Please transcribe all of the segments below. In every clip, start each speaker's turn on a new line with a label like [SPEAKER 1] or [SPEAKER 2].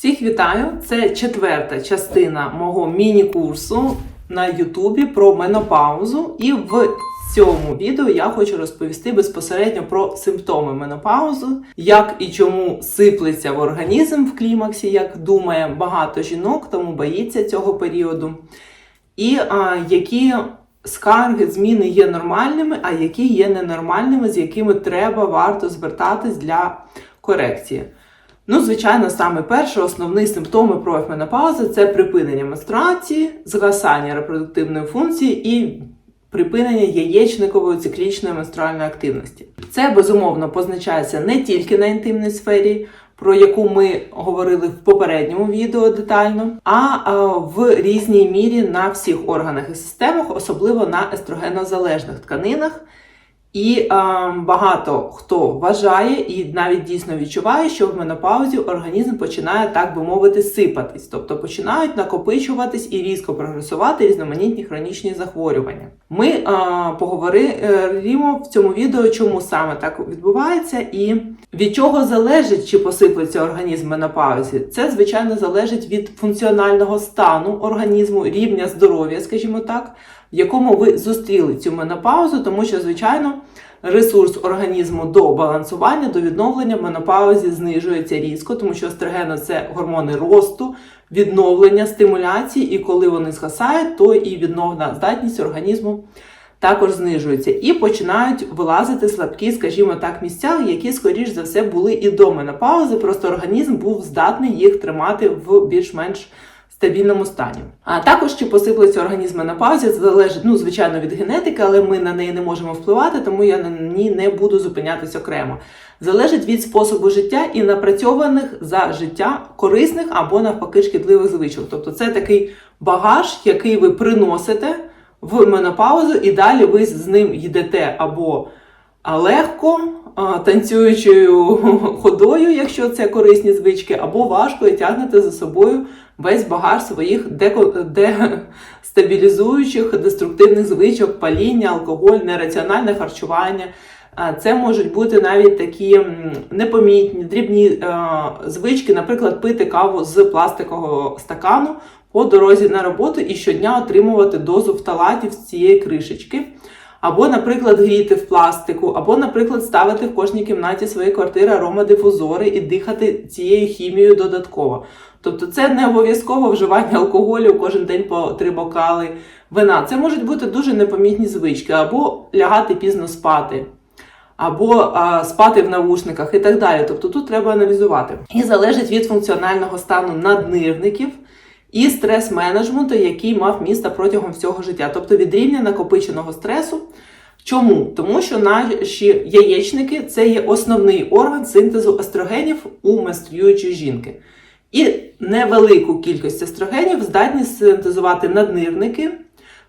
[SPEAKER 1] Всіх вітаю! Це четверта частина мого міні-курсу на Ютубі про менопаузу. І в цьому відео я хочу розповісти безпосередньо про симптоми менопаузи, як і чому сиплеться в організм в клімаксі, як думає багато жінок, тому боїться цього періоду. І а, які скарги, зміни є нормальними, а які є ненормальними, з якими треба варто звертатись для корекції. Ну, звичайно, саме перше, основний симптоми профменопаузи це припинення менструації, згасання репродуктивної функції і припинення яєчникової циклічної менструальної активності. Це безумовно позначається не тільки на інтимній сфері, про яку ми говорили в попередньому відео детально, а в різній мірі на всіх органах і системах, особливо на естрогенозалежних тканинах. І е, багато хто вважає і навіть дійсно відчуває, що в менопаузі організм починає, так би мовити, сипатись, тобто починають накопичуватись і різко прогресувати різноманітні хронічні захворювання. Ми е, поговоримо в цьому відео, чому саме так відбувається, і від чого залежить, чи посиплеться організм в менопаузі. Це звичайно залежить від функціонального стану організму, рівня здоров'я, скажімо так в якому ви зустріли цю менопаузу, тому що, звичайно, ресурс організму до балансування, до відновлення в менопаузі знижується різко, тому що естрогени – це гормони росту, відновлення, стимуляції, і коли вони згасають, то і відновна здатність організму. Також знижується і починають вилазити слабкі, скажімо так, місця, які, скоріш за все, були і до менопаузи, просто організм був здатний їх тримати в більш-менш стабільному стані. А також чи посиплеться організм на паузі, залежить, ну, звичайно, від генетики, але ми на неї не можемо впливати, тому я на ній не буду зупинятися окремо. Залежить від способу життя і напрацьованих за життя корисних або навпаки шкідливих звичок. Тобто це такий багаж, який ви приносите в менопаузу, і далі ви з ним йдете або легко, танцюючою ходою, якщо це корисні звички, або важко і тягнете за собою весь багаж своїх дестабілізуючих деструктивних звичок, паління, алкоголь, нераціональне харчування. Це можуть бути навіть такі непомітні, дрібні звички, наприклад, пити каву з пластикового стакану по дорозі на роботу і щодня отримувати дозу фталатів з цієї кришечки. Або, наприклад, гріти в пластику, або, наприклад, ставити в кожній кімнаті своєї квартири аромадифузори і дихати цією хімією додатково. Тобто це не обов'язково вживання алкоголю кожен день по три бокали вина. Це можуть бути дуже непомітні звички, або лягати пізно спати, або а, спати в навушниках і так далі. Тобто тут треба аналізувати. І залежить від функціонального стану наднирників і стрес-менеджменту, який мав місце протягом всього життя, тобто від рівня накопиченого стресу. Чому? Тому що наші яєчники це є основний орган синтезу естрогенів у менструюючої жінки. І невелику кількість естрогенів здатні синтезувати наднирники.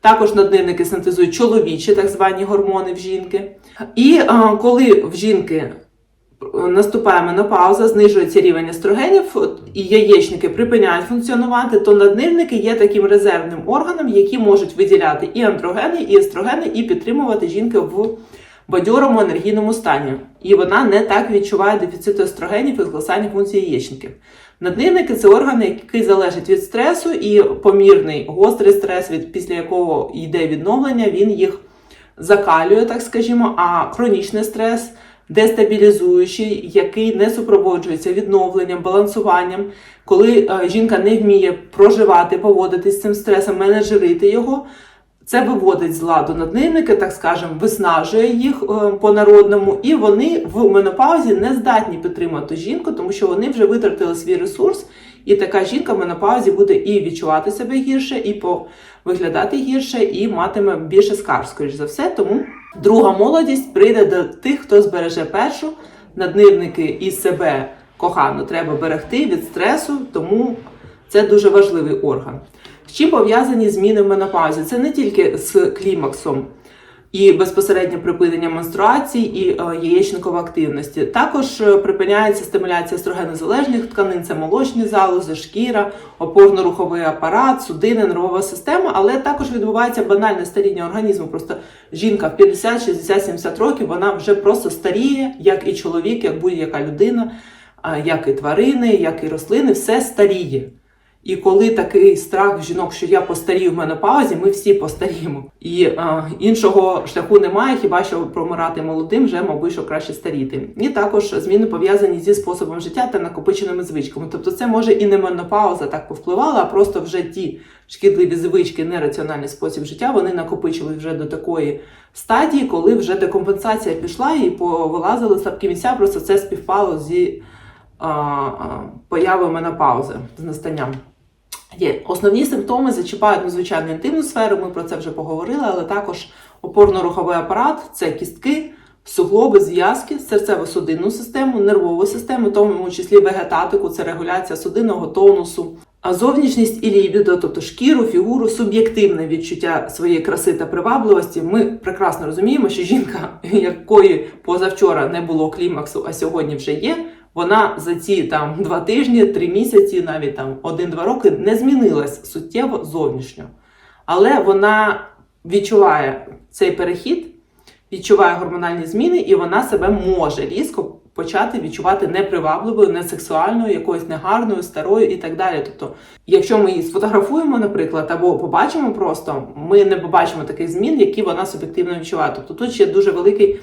[SPEAKER 1] Також наднирники синтезують чоловічі, так звані гормони в жінки. І а, коли в жінки наступає менопауза, знижується рівень естрогенів, і яєчники припиняють функціонувати, то наднирники є таким резервним органом, які можуть виділяти і андрогени, і естрогени, і підтримувати жінки в бадьорому енергійному стані. І вона не так відчуває дефіциту естрогенів і згасання функції яєчників. Наднирники це органи, який залежить від стресу, і помірний гострий стрес, від після якого йде відновлення, він їх закалює, так скажімо, а хронічний стрес дестабілізуючий, який не супроводжується відновленням, балансуванням, коли е, жінка не вміє проживати, поводитись з цим стресом, менеджерити його. Це виводить з ладу наднинники, так скажемо, виснажує їх е, по-народному, і вони в менопаузі не здатні підтримати жінку, тому що вони вже витратили свій ресурс, і така жінка в менопаузі буде і відчувати себе гірше, і виглядати гірше, і матиме більше скарг, скоріш за все. Тому друга молодість прийде до тих, хто збереже першу наднирники і себе кохано треба берегти від стресу, тому це дуже важливий орган. З чим пов'язані зміни в менопаузі? Це не тільки з клімаксом і безпосередньо припинення менструації і е, яєчникової активності. Також е, припиняється стимуляція естрогенозалежних тканин, це молочні залози, шкіра, опорно-руховий апарат, судини, нервова система, але також відбувається банальне старіння організму. Просто жінка в 50, 60, 70 років вона вже просто старіє, як і чоловік, як будь-яка людина. як і тварини, як і рослини, все старіє. І коли такий страх жінок, що я постарію в менопаузі, ми всі постаріємо. І е, іншого шляху немає, хіба що промирати молодим, вже, мабуть, що краще старіти. І також зміни пов'язані зі способом життя та накопиченими звичками. Тобто, це може і не менопауза так повпливала, а просто вже ті шкідливі звички, нераціональний спосіб життя, вони накопичили вже до такої стадії, коли вже декомпенсація пішла і повилазили слабкі місця. Просто це співпало зі а, а, появою менопаузи, з настанням. Є основні симптоми зачіпають ну, звичайно інтимну сферу. Ми про це вже поговорили, але також опорно-руховий апарат це кістки, суглоби, зв'язки, серцево-судинну систему, нервову систему, тому числі вегетатику, це регуляція судинного тонусу. А зовнішність і лібідо, тобто шкіру, фігуру, суб'єктивне відчуття своєї краси та привабливості. Ми прекрасно розуміємо, що жінка, якої позавчора не було клімаксу, а сьогодні вже є, вона за ці там два тижні, три місяці, навіть там один-два роки не змінилась суттєво зовнішньо. Але вона відчуває цей перехід, відчуває гормональні зміни, і вона себе може різко почати відчувати непривабливою, несексуальною, якоюсь негарною, старою і так далі. Тобто, якщо ми її сфотографуємо, наприклад, або побачимо просто, ми не побачимо таких змін, які вона суб'єктивно відчуває. Тобто тут ще дуже великий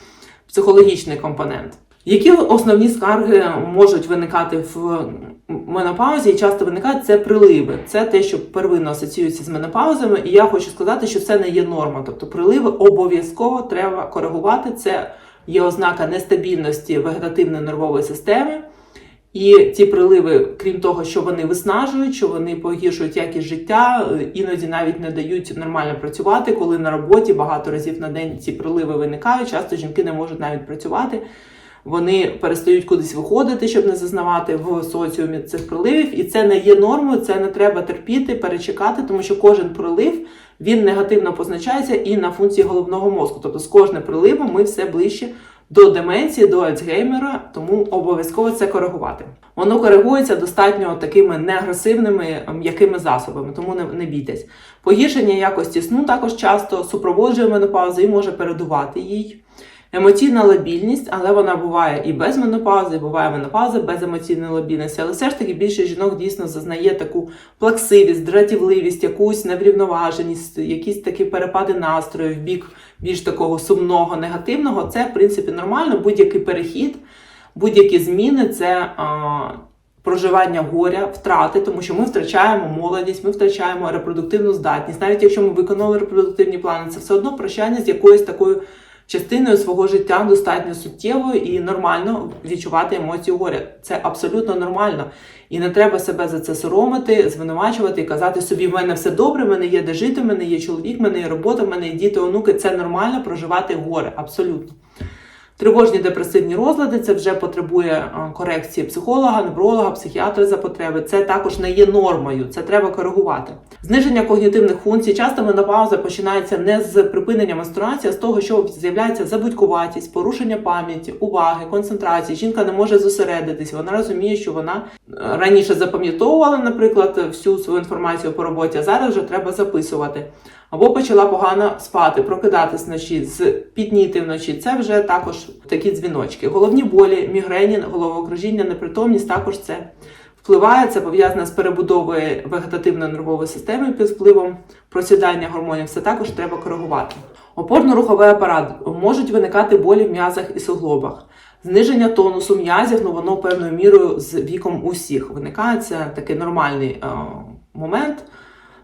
[SPEAKER 1] психологічний компонент. Які основні скарги можуть виникати в менопаузі і часто виникають це приливи. Це те, що первинно асоціюється з менопаузами. І я хочу сказати, що це не є норма. Тобто приливи обов'язково треба коригувати. Це є ознака нестабільності вегетативної нервової системи. І ці приливи, крім того, що вони виснажують, що вони погіршують якість життя, іноді навіть не дають нормально працювати, коли на роботі багато разів на день ці приливи виникають. Часто жінки не можуть навіть працювати. Вони перестають кудись виходити, щоб не зазнавати в соціумі цих приливів, і це не є нормою. Це не треба терпіти, перечекати, тому що кожен прилив він негативно позначається і на функції головного мозку. Тобто з кожним приливом ми все ближче до деменції, до Альцгеймера, тому обов'язково це коригувати. Воно коригується достатньо такими неагресивними м'якими засобами, тому не, не бійтесь. Погіршення якості сну також часто супроводжує менопаузу і може передувати їй. Емоційна лабільність, але вона буває і без менопаузи, і буває менопауза без емоційної лабільності. Але все ж таки більше жінок дійсно зазнає таку плаксивість, дратівливість, якусь неврівноваженість, якісь такі перепади настрою в бік більш такого сумного, негативного. Це в принципі нормально. Будь-який перехід, будь-які зміни це. А, Проживання горя, втрати, тому що ми втрачаємо молодість, ми втрачаємо репродуктивну здатність. Навіть якщо ми виконали репродуктивні плани, це все одно прощання з якоюсь такою частиною свого життя достатньо суттєвою і нормально відчувати емоцію горя. Це абсолютно нормально. І не треба себе за це соромити, звинувачувати і казати собі, в мене все добре, в мене є де жити, в мене є чоловік, в мене є робота, в мене є діти, онуки. Це нормально проживати горе. Абсолютно. Тривожні депресивні розлади це вже потребує е, корекції психолога, невролога, психіатра за потреби. Це також не є нормою, це треба коригувати. Зниження когнітивних функцій. Часто менопауза починається не з припинення менструації, а з того, що з'являється забудькуватість, порушення пам'яті, уваги, концентрації. Жінка не може зосередитись. Вона розуміє, що вона е, раніше запам'ятовувала, наприклад, всю свою інформацію по роботі, а зараз вже треба записувати. Або почала погано спати, прокидатись вночі, підніти вночі. Це вже також такі дзвіночки. Головні болі, мігрені, головокружіння, непритомність також це впливає. Це пов'язане з перебудовою вегетативної нервової системи під впливом просідання гормонів. Це також треба коригувати. Опорно-руховий апарат можуть виникати болі в м'язах і суглобах. Зниження тонусу м'язів, ну воно певною мірою з віком усіх виникає. Це такий нормальний е, момент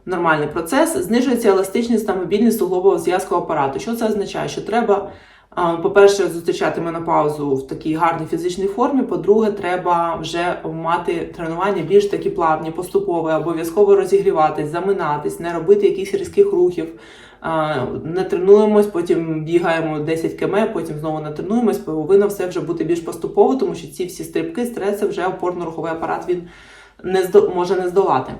[SPEAKER 1] нормальний процес, знижується еластичність та мобільність суглобового зв'язку апарату. Що це означає? Що треба, по-перше, зустрічати менопаузу в такій гарній фізичній формі. По-друге, треба вже мати тренування більш такі плавні, поступові, обов'язково розігріватись, заминатись, не робити якихось різких рухів. Не тренуємось, потім бігаємо 10 км, потім знову не тренуємось, повинно все вже бути більш поступово, тому що ці всі стрибки, стреси вже опорно-руховий апарат він не здо... може не здолати.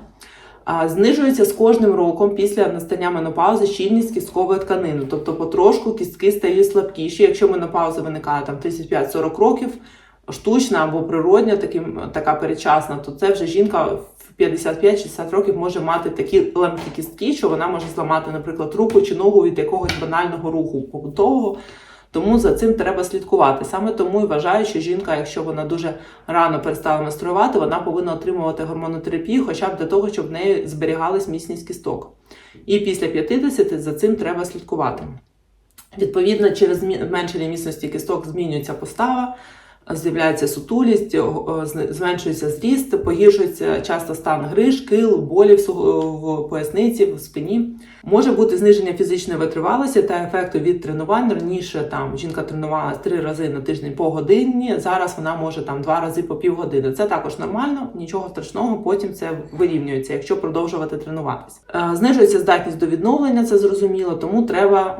[SPEAKER 1] Знижується з кожним роком після настання менопаузи щільність кісткової тканини. Тобто потрошку кістки стають слабкіші. Якщо менопауза виникає там 35-40 років, штучна або природня, таким, така передчасна, то це вже жінка в 55-60 років може мати такі ламкі кістки, що вона може зламати, наприклад, руку чи ногу від якогось банального руху побутового. Тому за цим треба слідкувати. Саме тому і вважаю, що жінка, якщо вона дуже рано перестала менструювати, вона повинна отримувати гормонотерапію, хоча б для того, щоб в неї зберігалась міцність кісток. І після 50 за цим треба слідкувати. Відповідно, через зменшення міцності кісток змінюється постава, з'являється сутулість, зменшується зріст, погіршується часто стан гриж, кил, болі в, поясниці, в спині. Може бути зниження фізичної витривалості та ефекту від тренувань. Раніше там жінка тренувалася три рази на тиждень по годині. Зараз вона може там два рази по півгодини. Це також нормально, нічого страшного. Потім це вирівнюється, якщо продовжувати тренуватися. Е, Знижується здатність до відновлення, це зрозуміло, тому треба.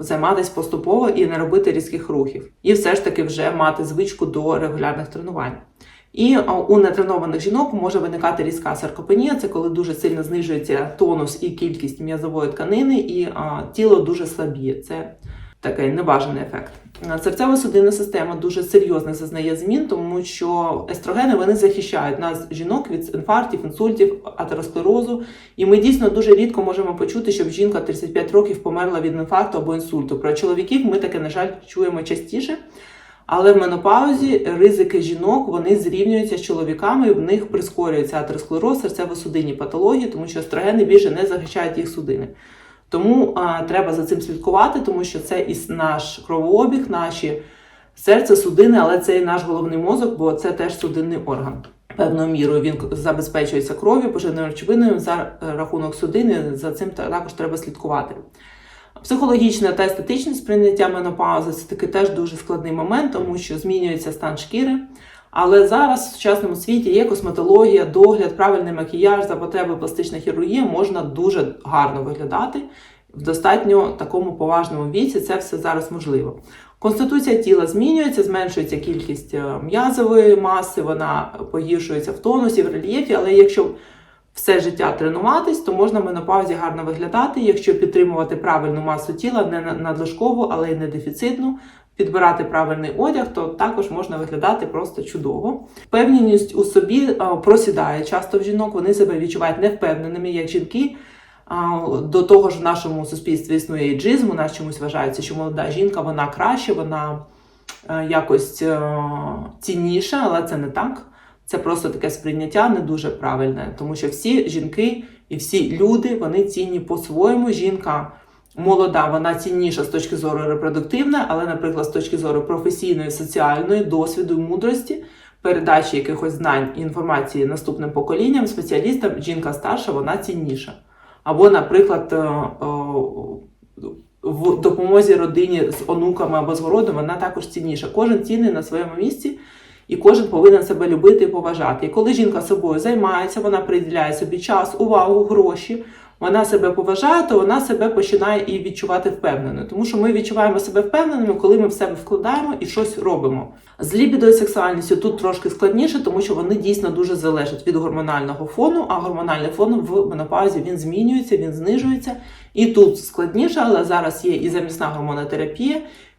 [SPEAKER 1] Займатися поступово і не робити різких рухів, і все ж таки вже мати звичку до регулярних тренувань. І у нетренованих жінок може виникати різка саркопенія, це коли дуже сильно знижується тонус і кількість м'язової тканини, і а, тіло дуже слабіє. Це такий небажаний ефект. Серцево-судинна система дуже серйозно зазнає змін, тому що естрогени вони захищають нас, жінок, від інфарктів, інсультів, атеросклерозу. І ми дійсно дуже рідко можемо почути, щоб жінка 35 років померла від інфаркту або інсульту. Про чоловіків ми таке, на жаль, чуємо частіше. Але в менопаузі ризики жінок вони зрівнюються з чоловіками, і в них прискорюється атеросклероз, серцево-судинні патології, тому що естрогени більше не захищають їх судини. Тому а, треба за цим слідкувати, тому що це і наш кровообіг, наші серце, судини, але це і наш головний мозок, бо це теж судинний орган. Певною мірою він забезпечується кров'ю, поживною речовиною за е, рахунок судини. За цим та- також треба слідкувати. Психологічне та естетичне сприйняття менопаузи це таки теж дуже складний момент, тому що змінюється стан шкіри. Але зараз в сучасному світі є косметологія, догляд, правильний макіяж за потреби пластична хірургія можна дуже гарно виглядати в достатньо такому поважному віці. Це все зараз можливо. Конституція тіла змінюється, зменшується кількість е, м'язової маси, вона погіршується в тонусі, в рельєфі. Але якщо все життя тренуватись, то можна менопаузі гарно виглядати, якщо підтримувати правильну масу тіла, не на- надлишкову, але й не дефіцитну. Підбирати правильний одяг, то також можна виглядати просто чудово. Впевненість у собі е, просідає часто в жінок, вони себе відчувають невпевненими, як жінки. До того ж, в нашому суспільстві існує іджизм, у нас чомусь вважається, що молода жінка вона краще, вона е, якось е, цінніша, але це не так. Це просто таке сприйняття не дуже правильне, тому що всі жінки і всі люди вони цінні по-своєму. Жінка молода, вона цінніша з точки зору репродуктивної, але, наприклад, з точки зору професійної, соціальної, досвіду мудрості, передачі якихось знань і інформації наступним поколінням, спеціалістам, жінка старша, вона цінніша. Або, наприклад, е, е, в допомозі родині з онуками або з городом, вона також цінніша. Кожен цінний на своєму місці. І кожен повинен себе любити і поважати. І коли жінка собою займається, вона приділяє собі час, увагу, гроші, вона себе поважає, то вона себе починає і відчувати впевненою. Тому що ми відчуваємо себе впевненими, коли ми в себе вкладаємо і щось робимо. З лібідою сексуальністю тут трошки складніше, тому що вони дійсно дуже залежать від гормонального фону, а гормональний фон в менопаузі він змінюється, він знижується. І тут складніше, але зараз є і замісна гормонотерапія,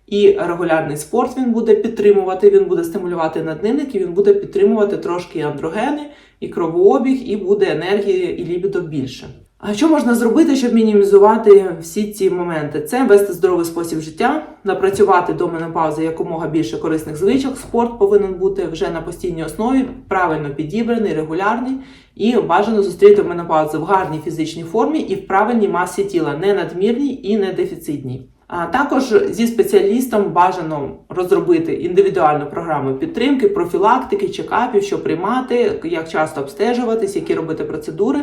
[SPEAKER 1] і регулярний спорт він буде підтримувати, він буде стимулювати наднирники, він буде підтримувати трошки і андрогени, і кровообіг, і буде енергії і лібідо більше. А що можна зробити, щоб мінімізувати всі ці моменти? Це вести здоровий спосіб життя, напрацювати до менопаузи якомога більше корисних звичок. Спорт повинен бути вже на постійній основі, правильно підібраний, регулярний, і бажано зустріти менопаузу в гарній фізичній формі і в правильній масі тіла, не надмірній і не дефіцитній. А також зі спеціалістом бажано розробити індивідуальну програму підтримки, профілактики, чекапів, що приймати, як часто обстежуватись, які робити процедури.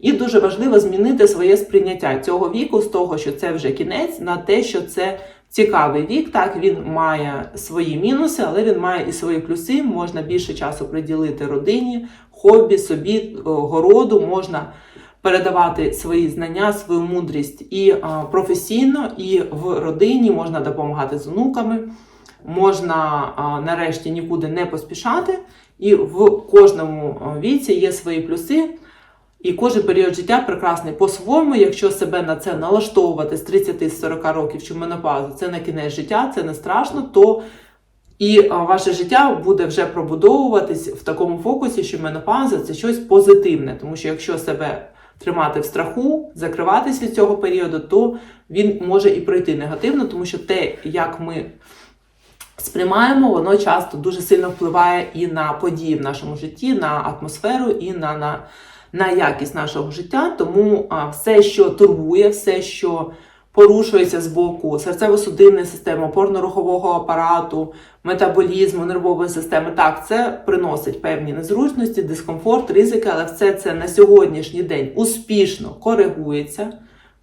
[SPEAKER 1] І дуже важливо змінити своє сприйняття цього віку з того, що це вже кінець, на те, що це цікавий вік. Так він має свої мінуси, але він має і свої плюси. Можна більше часу приділити родині, хобі, собі, городу. Можна передавати свої знання, свою мудрість і професійно, і в родині можна допомагати з онуками. Можна нарешті нікуди не поспішати, і в кожному віці є свої плюси. І кожен період життя прекрасний. По-своєму, якщо себе на це налаштовувати з 30-40 років чи менопаузу, це на кінець життя, це не страшно, то і ваше життя буде вже пробудовуватись в такому фокусі, що менопауза це щось позитивне, тому що якщо себе тримати в страху, закриватись від цього періоду, то він може і пройти негативно, тому що те, як ми сприймаємо, воно часто дуже сильно впливає і на події в нашому житті, на атмосферу і на, на, на якість нашого життя. Тому все, що турбує, все, що порушується з боку серцево-судинної системи, опорно-рухового апарату, метаболізму, нервової системи, так, це приносить певні незручності, дискомфорт, ризики, але все це на сьогоднішній день успішно коригується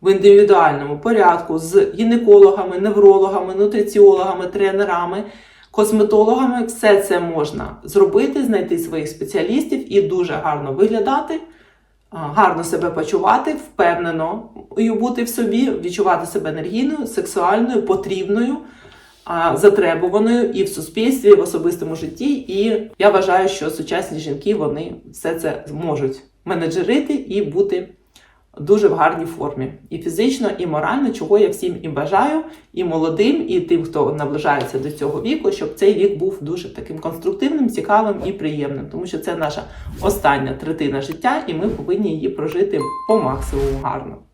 [SPEAKER 1] в індивідуальному порядку з гінекологами, неврологами, нутриціологами, тренерами, косметологами. Все це можна зробити, знайти своїх спеціалістів і дуже гарно виглядати, гарно себе почувати, впевнено бути в собі, відчувати себе енергійною, сексуальною, потрібною. Затребуваною і в суспільстві, і в особистому житті, і я вважаю, що сучасні жінки вони все це зможуть менеджерити і бути дуже в гарній формі і фізично, і морально, чого я всім і бажаю, і молодим, і тим, хто наближається до цього віку, щоб цей вік був дуже таким конструктивним, цікавим і приємним, тому що це наша остання третина життя, і ми повинні її прожити по максимуму гарно.